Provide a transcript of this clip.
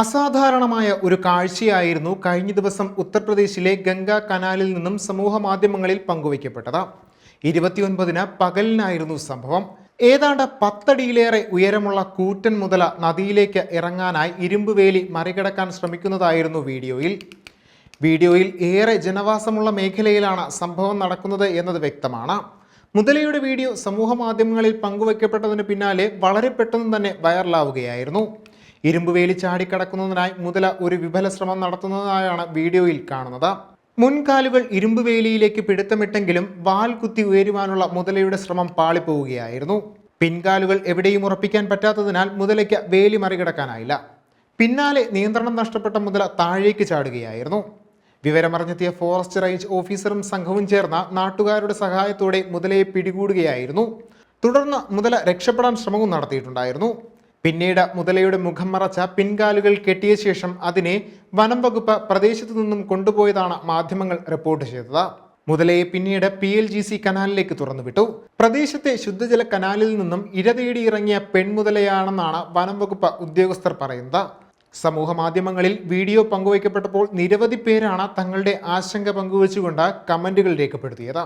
അസാധാരണമായ ഒരു കാഴ്ചയായിരുന്നു കഴിഞ്ഞ ദിവസം ഉത്തർപ്രദേശിലെ ഗംഗ കനാലിൽ നിന്നും സമൂഹ മാധ്യമങ്ങളിൽ പങ്കുവയ്ക്കപ്പെട്ടത്. ഇരുപത്തിയൊൻപതിന് പകലിനായിരുന്നു സംഭവം. ഏതാണ്ട് പത്തടിയിലേറെ ഉയരമുള്ള കൂറ്റൻ മുതല നദിയിലേക്ക് ഇറങ്ങാനായി ഇരുമ്പുവേലി മറികടക്കാൻ ശ്രമിക്കുന്നതായിരുന്നു വീഡിയോയിൽ. വീഡിയോയിൽ ഏറെ ജനവാസമുള്ള മേഖലയിലാണ് സംഭവം നടക്കുന്നത് എന്നത് വ്യക്തമാണ്. മുതലയുടെ വീഡിയോ സമൂഹ മാധ്യമങ്ങളിൽ പങ്കുവയ്ക്കപ്പെട്ടതിന് പിന്നാലെ വളരെ പെട്ടെന്ന് തന്നെ വൈറലാവുകയായിരുന്നു. ഇരുമ്പുവേലി ചാടിക്കടക്കുന്നതിനായി മുതല ഒരു വിഫല ശ്രമം നടത്തുന്നതായാണ് വീഡിയോയിൽ കാണുന്നത്. മുൻകാലുകൾ ഇരുമ്പുവേലിയിലേക്ക് പിടുത്തമിട്ടെങ്കിലും വാൽ കുത്തി ഉയരുവാനുള്ള മുതലയുടെ ശ്രമം പാളിപ്പോവുകയായിരുന്നു. പിൻകാലുകൾ എവിടെയും ഉറപ്പിക്കാൻ പറ്റാത്തതിനാൽ മുതലയ്ക്ക് വേലി മറികടക്കാനായില്ല. പിന്നാലെ നിയന്ത്രണം നഷ്ടപ്പെട്ട മുതല താഴേക്ക് ചാടുകയായിരുന്നു. വിവരമറിഞ്ഞെത്തിയ ഫോറസ്റ്റ് റേഞ്ച് ഓഫീസറും സംഘവും ചേർന്ന നാട്ടുകാരുടെ സഹായത്തോടെ മുതലയെ പിടികൂടുകയായിരുന്നു. തുടർന്ന് മുതല രക്ഷപ്പെടാൻ ശ്രമവും നടത്തിയിട്ടുണ്ടായിരുന്നു. പിന്നീട് മുതലയുടെ മുഖം മറച്ച പിൻകാലുകൾ കെട്ടിയ ശേഷം അതിനെ വനം വകുപ്പ് പ്രദേശത്തു നിന്നും കൊണ്ടുപോയതാണ് മാധ്യമങ്ങൾ റിപ്പോർട്ട് ചെയ്തത്. മുതലയെ പിന്നീട് പി എൽ ജി സി കനാലിലേക്ക് തുറന്നുവിട്ടു. പ്രദേശത്തെ ശുദ്ധജല കനാലിൽ നിന്നും ഇരതേടി ഇറങ്ങിയ പെൺമുതലയാണെന്നാണ് വനം വകുപ്പ് ഉദ്യോഗസ്ഥർ പറയുന്നത്. സമൂഹ മാധ്യമങ്ങളിൽ വീഡിയോ പങ്കുവയ്ക്കപ്പെട്ടപ്പോൾ നിരവധി പേരാണ് തങ്ങളുടെ ആശങ്ക പങ്കുവച്ചുകൊണ്ട് കമന്റുകൾ രേഖപ്പെടുത്തിയത്.